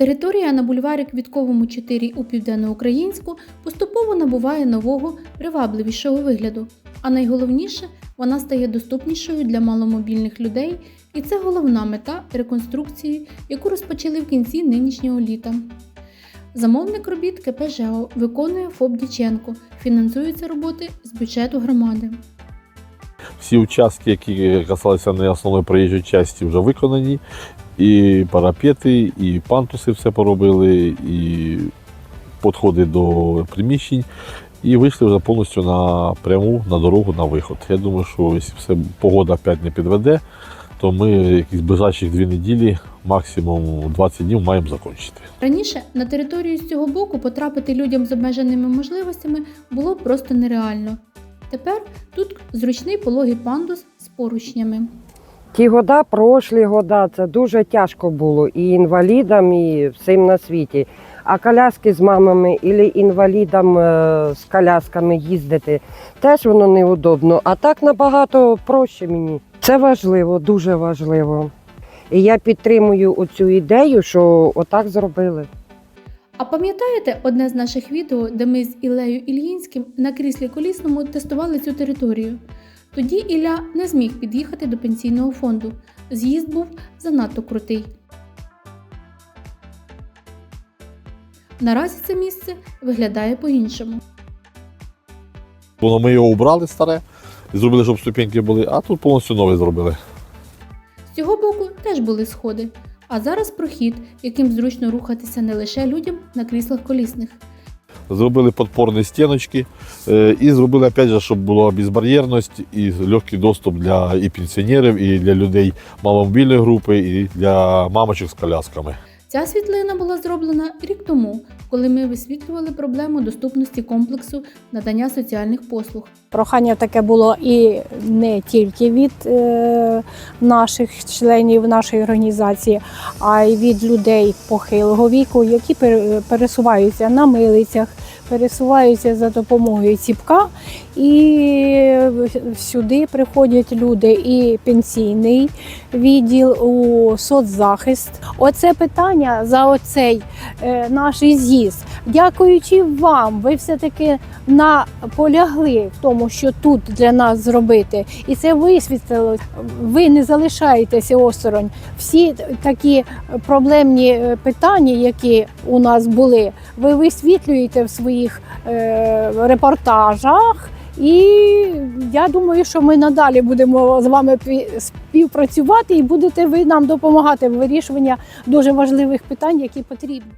Територія на бульварі Квітковому 4 у Південноукраїнську поступово набуває нового, привабливішого вигляду. А найголовніше, вона стає доступнішою для маломобільних людей, і це головна мета реконструкції, яку розпочали в кінці нинішнього літа. Замовник робіт КП «ЖЕО» виконує ФОП Діченко. Фінансуються роботи з бюджету громади. Всі участки, які касалися не основної проїжджої частини, вже виконані. І парапети, і пантуси все поробили, і підходи до приміщень. І вийшли вже повністю на пряму на дорогу на виход. Я думаю, що якщо все погода опять не підведе, то ми якісь ближайших дві неділі, максимум 20 днів маємо закінчити. Раніше на територію з цього боку потрапити людям з обмеженими можливостями було просто нереально. Тепер тут зручний пологий пандус з поручнями. Ті года, прошлі года, це дуже тяжко було і інвалідам, і всім на світі. А коляски з мамами і інвалідам е, з колясками їздити теж воно неудобно. А так набагато проще мені. Це важливо, дуже важливо. І я підтримую оцю ідею, що отак зробили. А пам'ятаєте одне з наших відео, де ми з Ілею Ільїнським на кріслі колісному тестували цю територію? Тоді Ілля не зміг під'їхати до пенсійного фонду. З'їзд був занадто крутий. Наразі це місце виглядає по-іншому. Воно ми його убрали старе, і зробили, щоб ступеньки були, а тут повністю нове зробили. З цього боку теж були сходи, а зараз прохід, яким зручно рухатися не лише людям на кріслах колісних. Зробили подпорні стіночки е, і зробили, опять же, щоб була безбар'єрність і легкий доступ для і пенсіонерів, і для людей маломобільної групи, і для мамочок з колясками. Ця світлина була зроблена рік тому, коли ми висвітлювали проблему доступності комплексу надання соціальних послуг. Прохання таке було і не тільки від е, наших членів нашої організації, а й від людей похилого віку, які пер- пересуваються на милицях, пересуваються за допомогою ціпка. І сюди приходять люди і пенсійний відділ, у соцзахист. Оце питання за оцей наш з'їзд. Дякуючи вам, ви все-таки наполягли в тому, що тут для нас зробити, і це висвітлило. Ви не залишаєтеся осторонь. Всі такі проблемні е, питання, які у нас були, ви висвітлюєте в своїх е, репортажах. І я думаю, що ми надалі будемо з вами пі- співпрацювати і будете ви нам допомагати в вирішуванні дуже важливих питань, які потрібні.